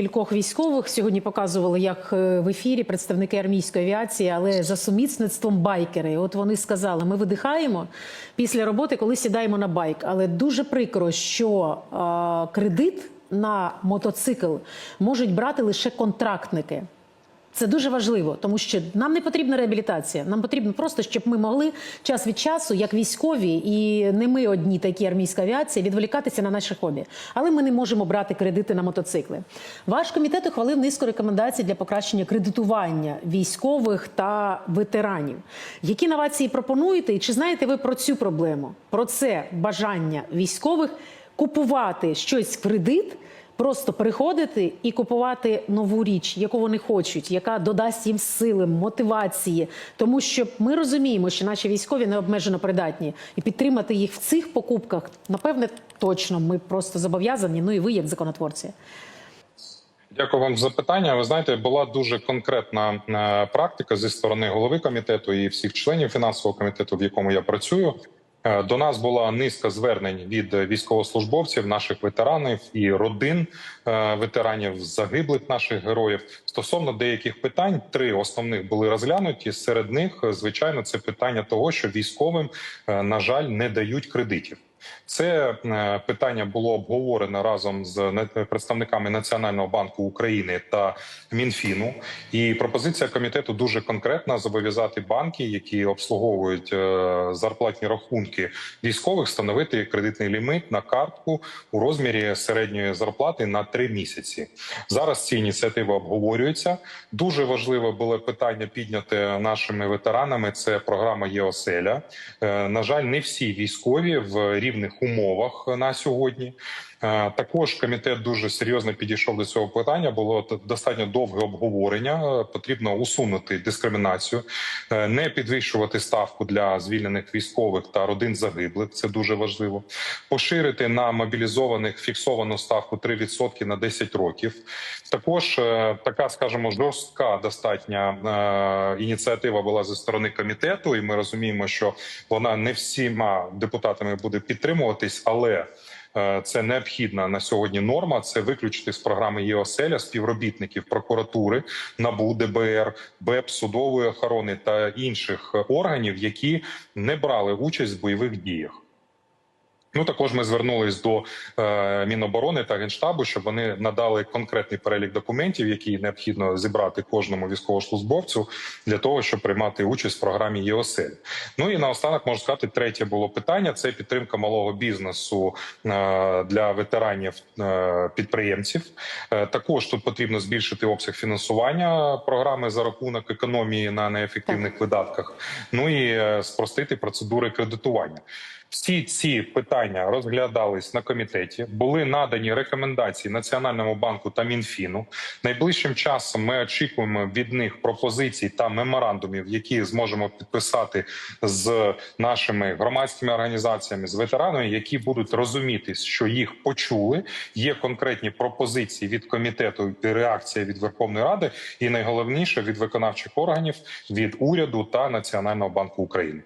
Кількох військових сьогодні показували, як е, в ефірі представники армійської авіації, але за сумісництвом байкери. От вони сказали: ми видихаємо після роботи, коли сідаємо на байк. Але дуже прикро, що е, кредит на мотоцикл можуть брати лише контрактники. Це дуже важливо, тому що нам не потрібна реабілітація. Нам потрібно просто, щоб ми могли час від часу, як військові, і не ми одні такі армійська авіація, відволікатися на наші хобі. Але ми не можемо брати кредити на мотоцикли. Ваш комітет ухвалив низку рекомендацій для покращення кредитування військових та ветеранів. Які новації пропонуєте? І чи знаєте ви про цю проблему? Про це бажання військових купувати щось в кредит? Просто приходити і купувати нову річ, яку вони хочуть, яка додасть їм сили, мотивації, тому що ми розуміємо, що наші військові не обмежено придатні, і підтримати їх в цих покупках, напевне, точно ми просто зобов'язані. Ну і ви, як законотворці. Дякую вам за запитання. Ви знаєте, була дуже конкретна е, практика зі сторони голови комітету і всіх членів фінансового комітету, в якому я працюю. Е, До нас була низка звернень від військовослужбовців, наших ветеранів і родин е, ветеранів загиблих наших героїв стосовно деяких питань. Три основних були розглянуті. Серед них, е, звичайно, це питання того, що військовим на жаль не дають кредитів. Це е, питання було обговорено разом з представниками Національного банку України та Мінфіну. І пропозиція комітету дуже конкретна: зобов'язати банки, які обслуговують е, зарплатні рахунки військових, встановити кредитний ліміт на картку у розмірі середньої зарплати на три місяці. Зараз ці ініціативи обговорюються. Дуже важливе було питання підняте нашими ветеранами. Це програма ЄОСЕЛЯ. Е, На жаль, не всі військові в рівних умовах на сьогодні. Е, Також комітет дуже серйозно підійшов до цього питання. Було достатньо довге обговорення. Потрібно усунути дискримінацію, е, не підвищувати ставку для звільнених військових та родин загиблих. Це дуже важливо. Поширити на мобілізованих фіксовану ставку 3% на 10 років. Також е, така, скажімо, жорстка достатня ініціатива була зі сторони комітету, і ми розуміємо, що вона не всіма депутатами буде підтримуватись, але е, це необхідна на сьогодні норма. Це виключити з програми ЄОСЕЛЯ співробітників прокуратури, НАБУ, ДБР, БЕП, судової охорони та інших е, органів, які не брали участь в бойових діях. Ну також ми звернулись до е, Міноборони та Генштабу, щоб вони надали конкретний перелік документів, які необхідно зібрати кожному військовослужбовцю для того, щоб приймати участь в програмі ЄОСЕЛь. Ну і наостанок можу сказати, третє було питання: це підтримка малого бізнесу е, для ветеранів е, підприємців. Е, також тут потрібно збільшити обсяг фінансування програми за рахунок економії на неефективних видатках. Ну і е, спростити процедури кредитування. Всі ці питання розглядались на комітеті. Були надані рекомендації Національному банку та Мінфіну. Найближчим часом ми очікуємо від них пропозицій та меморандумів, які зможемо підписати з нашими громадськими організаціями, з ветеранами, які будуть розуміти, що їх почули. Є конкретні пропозиції від комітету, і реакція від Верховної Ради, і найголовніше від виконавчих органів, від уряду та Національного банку України.